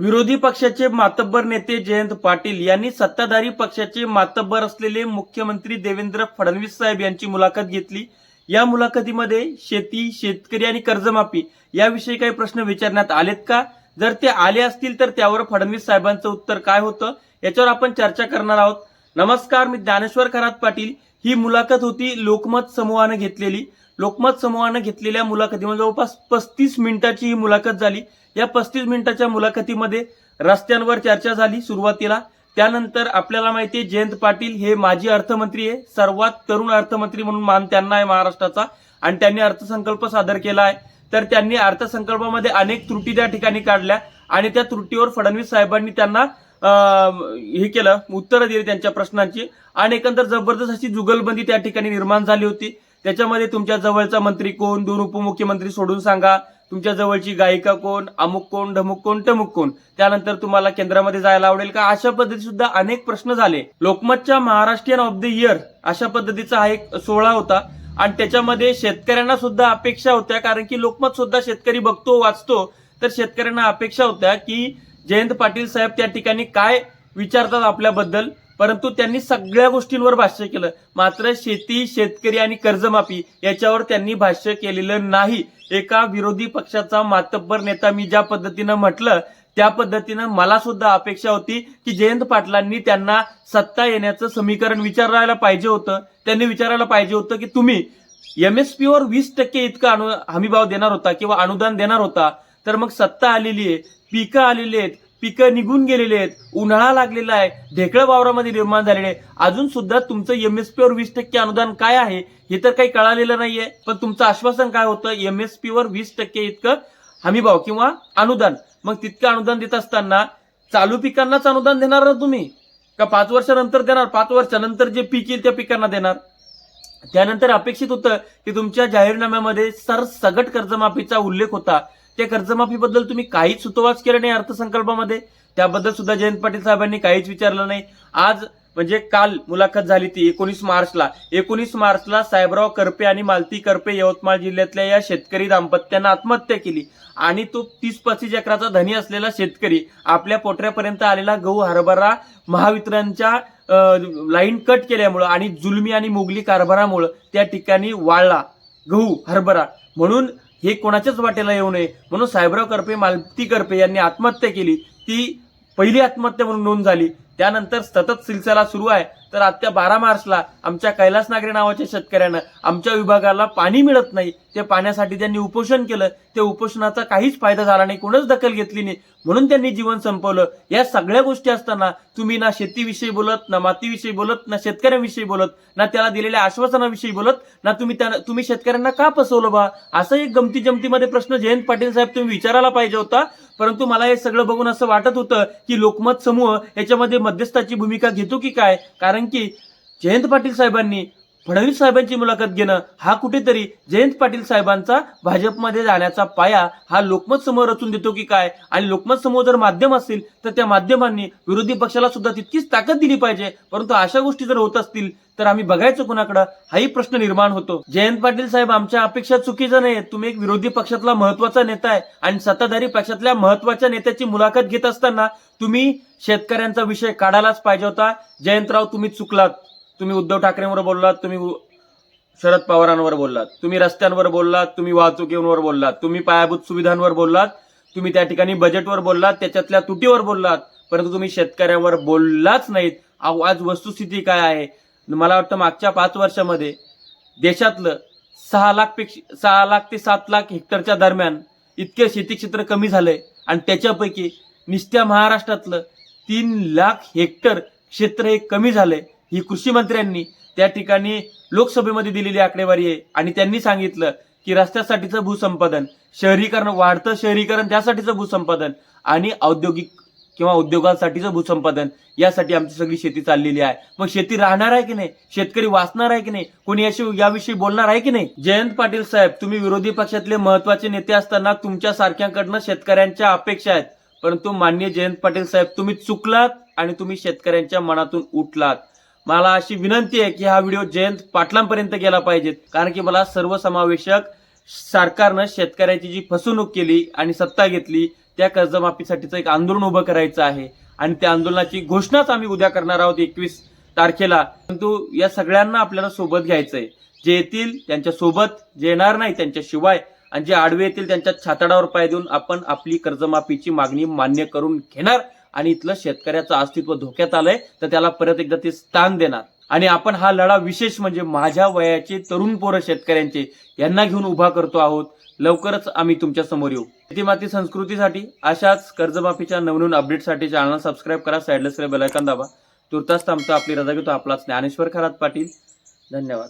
विरोधी पक्षाचे मातब्बर नेते जयंत पाटील यांनी सत्ताधारी पक्षाचे मातब्बर असलेले मुख्यमंत्री देवेंद्र फडणवीस साहेब यांची मुलाखत घेतली. या मुलाखतीमध्ये शेती शेतकरी आणि कर्जमाफी याविषयी काही प्रश्न विचारण्यात आलेत का? जर ते आले असतील तर त्यावर फडणवीस साहेबांचं उत्तर काय होतं? याच्यावर आपण चर्चा करणार आहोत. नमस्कार मी ज्ञानेश्वर खरात पाटील. ही मुलाखत होती लोकमत समूहानं घेतलेली. लोकमत समूहानं घेतलेल्या मुलाखतीमध्ये जवळपास पस्तीस मिनिटाची ही मुलाखत झाली. या पस्तीस मिनिटाच्या मुलाखतीमध्ये रस्त्यांवर चर्चा झाली सुरुवातीला. त्यानंतर आपल्याला माहिती आहे जयंत पाटील हे माजी अर्थमंत्री आहे सर्वात तरुण अर्थमंत्री म्हणून मान त्यांना आहे महाराष्ट्राचा. आणि त्यांनी अर्थसंकल्प सादर केला आहे. तर त्यांनी अर्थसंकल्पामध्ये अनेक त्रुटी त्या ठिकाणी काढल्या आणि त्या त्रुटीवर फडणवीस साहेबांनी त्यांना हे केलं उत्तरं दिली त्यांच्या प्रश्नांची. आणि एकंदर जबरदस्त अशी जुगलबंदी त्या ठिकाणी निर्माण झाली होती. त्याच्यामध्ये तुमच्या जवळचा मंत्री कोण? दोन उपमुख्यमंत्री सोडून सांगा. तुमच्या जवळची गायिका कोण? अमुक कोण? ढमुक कोण? टमुक कोण? त्यानंतर तुम्हाला केंद्रामध्ये जायला आवडेल का? अशा पद्धती सुद्धा अनेक प्रश्न झाले. लोकमतच्या महाराष्ट्रीयन ऑफ द इयर अशा पद्धतीचा हा एक सोहळा होता. आणि त्याच्यामध्ये शेतकऱ्यांना सुद्धा अपेक्षा होत्या कारण की लोकमत सुद्धा शेतकरी बघतो वाचतो. तर शेतकऱ्यांना अपेक्षा होत्या की जयंत पाटील साहेब त्या ठिकाणी काय विचारतात आपल्याबद्दल? परंतु त्यांनी सगळ्या गोष्टींवर भाष्य केलं. मात्र शेती शेतकरी आणि कर्जमाफी याच्यावर त्यांनी भाष्य केलेलं नाही. एका विरोधी पक्षाचा मातब्बर नेता मी ज्या पद्धतीनं म्हटलं त्या पद्धतीनं मला सुद्धा अपेक्षा होती की जयंत पाटलांनी त्यांना सत्ता येण्याचं समीकरण विचारायला पाहिजे होतं. त्यांनी विचारायला पाहिजे होतं की तुम्ही एमएसपी वर वीस टक्के इतका अनु हमीभाव देणार होता किंवा अनुदान देणार होता. तर मग सत्ता आलेली आहे पिकं आलेली आहेत. पिकं निघून गेलेले आहेत उन्हाळा लागलेला आहे ढेकळं वावरामध्ये निर्माण झालेले आहे. अजून सुद्धा तुमचं एमएसपी वर वीस टक्के अनुदान काय आहे हे तर काही कळालेलं नाहीये पण तुमचं आश्वासन काय होतं एमएसपी वर वीस टक्के इतकं हमीभाव किंवा अनुदान. मग तितकं अनुदान देत असताना चालू पिकांनाच अनुदान देणार ना तुम्ही? का पाच वर्षानंतर देणार? पाच वर्षानंतर जे पीक येईल त्या पिकांना देणार? त्यानंतर अपेक्षित होतं की तुमच्या जाहीरनाम्यामध्ये सरसगट कर्जमाफीचा उल्लेख होता. त्या कर्जमाफीबद्दल तुम्ही काहीच सुतोवाच केलं नाही अर्थसंकल्पामध्ये. त्याबद्दल सुद्धा जयंत पाटील साहेबांनी काहीच विचारलं नाही. आज म्हणजे काल मुलाखत झाली ती एकोणीस मार्चला. एकोणीस मार्चला साहेबराव करपे आणि मालती करपे यवतमाळ जिल्ह्यातल्या या शेतकरी दाम्पत्यानं आत्महत्या केली. आणि तो तीस पस्तीस एकराचा धनी असलेला शेतकरी आपल्या पोटऱ्यापर्यंत आलेला गहू हरभरा महावितरणच्या लाईन कट केल्यामुळं आणि जुलमी आणि मुगली कारभारामुळं त्या ठिकाणी वाळला गहू हरभरा. म्हणून हे कोणाच्याच वाटेला येऊ नये. म्हणून साहेबराव करपे मालती करपे यांनी आत्महत्या केली. ती पहिली आत्महत्या म्हणून नोंद झाली. त्यानंतर सतत सिलसिला सुरू आहे. तर आता बारा मार्चला आमच्या कैलास नागरे नावाच्या शेतकऱ्यानं आमच्या विभागाला पाणी मिळत नाही. ते पाण्यासाठी त्यांनी उपोषण केलं. ते उपोषणाचा काहीच फायदा झाला नाही. कोणच दखल घेतली नाही. म्हणून त्यांनी जीवन संपवलं. या सगळ्या गोष्टी असताना तुम्ही ना शेतीविषयी बोलत ना मातीविषयी बोलत ना शेतकऱ्यांविषयी बोलत ना त्याला दिलेल्या आश्वासनाविषयी बोलत ना तुम्ही त्या तुम्ही शेतकऱ्यांना का फसवलं बा? असं एक गमती जमतीमध्ये प्रश्न जयंत पाटील साहेब तुम्ही विचारायला पाहिजे होता. परंतु मला हे सगळं बघून असं वाटत होतं की लोकमत समूह याच्यामध्ये मध्यस्थाची भूमिका घेतो की काय? कारण की जयंत पाटील साहेबांनी फडणवीस साहेबांची मुलाखत घेणं हा कुठेतरी जयंत पाटील साहेबांचा भाजपमध्ये जाण्याचा पाया हा लोकमत समोर रचून देतो की काय? आणि लोकमत समूह जर माध्यम असतील तर त्या माध्यमांनी विरोधी पक्षाला सुद्धा तितकीच ताकद दिली पाहिजे. परंतु अशा गोष्टी जर होत असतील तर आम्ही बघायचं कुणाकडं? हाही प्रश्न निर्माण होतो. जयंत पाटील साहेब आमच्या अपेक्षा चुकीचं नाही तुम्ही एक विरोधी पक्षातला महत्त्वाचा नेता आहे आणि सत्ताधारी पक्षातल्या महत्त्वाच्या नेत्याची मुलाखत घेत असताना तुम्ही शेतकऱ्यांचा विषय काढायलाच पाहिजे होता. जयंतराव तुम्ही चुकलात. तुम्ही उद्धव ठाकरेंवर बोललात तुम्ही शरद पवारांवर बोललात. तुम्ही रस्त्यांवर बोललात तुम्ही वाहतुकीवर बोललात. तुम्ही पायाभूत सुविधांवर बोललात तुम्ही त्या ठिकाणी बजेटवर बोललात त्याच्यातल्या तुटीवर बोललात. परंतु तुम्ही शेतकऱ्यांवर बोललाच नाहीत. अहो, आज वस्तुस्थिती काय आहे? मला वाटतं मागच्या पाच वर्षामध्ये देशातलं सहा लाखपेक्षा सहा लाख ते सात लाख हेक्टरच्या दरम्यान इतके शेती क्षेत्र कमी झालंय आणि त्याच्यापैकी निस्त्या महाराष्ट्रातलं तीन लाख हेक्टर क्षेत्र हे कमी झालंय. ही कृषी मंत्र्यांनी त्या ठिकाणी लोकसभेमध्ये दिलेली आकडेवारी आहे. आणि त्यांनी सांगितलं की रस्त्यासाठीचं भूसंपादन शहरीकरण वाढतं शहरीकरण त्यासाठीचं भूसंपादन आणि औद्योगिक किंवा उद्योगासाठीचं भूसंपादन यासाठी आमची सगळी शेती चाललेली आहे. मग शेती राहणार आहे की नाही? शेतकरी वाचणार आहे की नाही? कोणी याशी याविषयी बोलणार आहे की नाही? जयंत पाटील साहेब तुम्ही विरोधी पक्षातले महत्त्वाचे नेते असताना तुमच्या सारख्यांकडनं शेतकऱ्यांच्या अपेक्षा आहेत. परंतु मान्य जयंत पाटील साहेब तुम्ही चुकलात आणि तुम्ही शेतकऱ्यांच्या मनातून उठलात. मला अशी विनंती आहे की हा व्हिडिओ जयंत पाटलांपर्यंत गेला पाहिजेत कारण की मला सर्वसमावेशक सरकारनं शेतकऱ्याची जी फसवणूक केली आणि सत्ता घेतली त्या कर्जमाफीसाठीचं एक आंदोलन उभं करायचं आहे. आणि त्या आंदोलनाची घोषणाच आम्ही उद्या करणार आहोत एकवीस तारखेला. परंतु या सगळ्यांना आपल्याला सोबत घ्यायचंय. जे येतील त्यांच्यासोबत जे येणार नाही त्यांच्याशिवाय आणि जे आडवे येतील त्यांच्या छाताडावर पाय देऊन आपण आपली कर्जमाफीची मागणी मान्य करून घेणार. आणि इथलं शेतकऱ्याचं अस्तित्व धोक्यात आलंय तर त्याला परत एकदा ते स्थान देणार. आणि आपण हा लढा विशेष म्हणजे माझ्या वयाचे तरुण पोरं शेतकऱ्यांचे यांना घेऊन उभा करतो आहोत. लवकरच आम्ही तुमच्यासमोर येऊ. शेतीमाती संस्कृतीसाठी अशाच कर्जमाफीच्या नवनवीन अपडेटसाठी चॅनल सबस्क्राईब करा साईडला बेलायकन दाबा. तुर्तास थांबतो आपली रजा घेतो आपला ज्ञानेश्वर खरात पाटील. धन्यवाद.